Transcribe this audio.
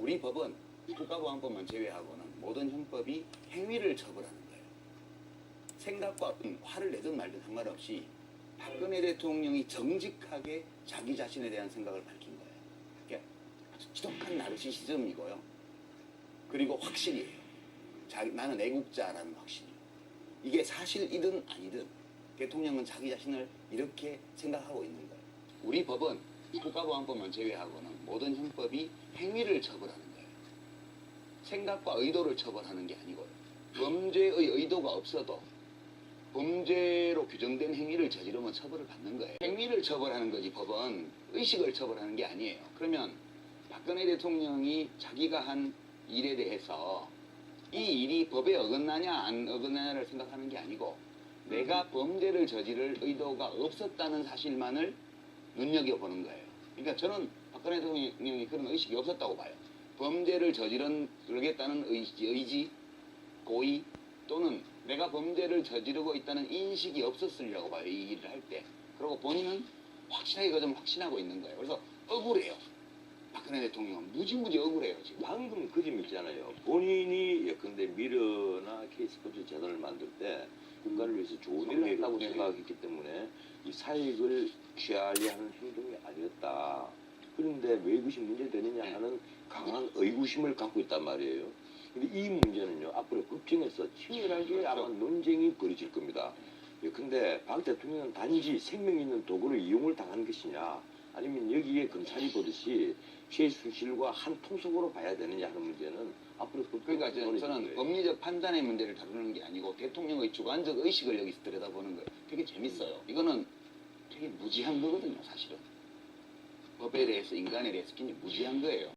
우리 법은 국가보안법만 제외하고는 모든 형법이 행위를 처벌하는 거예요. 생각과 화를 내든 말든 상관없이 박근혜 대통령이 정직하게 자기 자신에 대한 생각을 밝힌 거예요. 이게 아주 지독한 나르시시즘이고요. 그리고 확실이에요. 자기, 나는 애국자라는 확신이. 이게 사실이든 아니든 대통령은 자기 자신을 이렇게 생각하고 있는 거예요. 우리 법은 국가보안법만 제외하고는 모든 형법이 행위를 처벌하는 거예요. 생각과 의도를 처벌하는 게 아니고요. 범죄의 의도가 없어도 범죄로 규정된 행위를 저지르면 처벌을 받는 거예요. 행위를 처벌하는 거지 법은 의식을 처벌하는 게 아니에요. 그러면 박근혜 대통령이 자기가 한 일에 대해서 이 일이 법에 어긋나냐 안 어긋나냐를 생각하는 게 아니고 내가 범죄를 저지를 의도가 없었다는 사실만을 눈여겨보는 거예요. 그러니까 저는 박근혜 대통령이 그런 의식이 없었다고 봐요. 범죄를 저지르겠다는 의지, 의지, 고의 또는 내가 범죄를 저지르고 있다는 인식이 없었으리라고 봐요. 이 일을 할 때. 그리고 본인은 확실하게 그 점을 확신하고 있는 거예요. 그래서 억울해요. 박근혜 대통령은 무지무지 억울해요. 지금. 방금 그점 있잖아요. 본인이 예컨대 미르나 K스포츠 재단을 만들 때 국가를 위해서 좋은 일을 했다고 네. 생각했기 때문에 이 사익을 취하려 하는 행동이 아니었다. 그런데 왜 이것이 문제되느냐 하는 강한 의구심을 갖고 있단 말이에요. 근데 이 문제는요, 앞으로 법정에서 치열하게 아마 논쟁이 벌어질 겁니다. 예컨대 박 대통령은 단지 생명 있는 도구를 이용을 당한 것이냐, 아니면 여기에 검찰이 보듯이 최순실과 한 통속으로 봐야 되느냐 하는 문제는 앞으로 법 그러니까 저- 저는 법리적 판단의 문제를 다루는 게 아니고 대통령의 주관적 의식을 여기서 들여다보는 거예요. 되게 재밌어요. 이거는 되게 무지한 거거든요, 사실은. 법에 대해서 인간에 대해서 굉장히 무지한 거예요.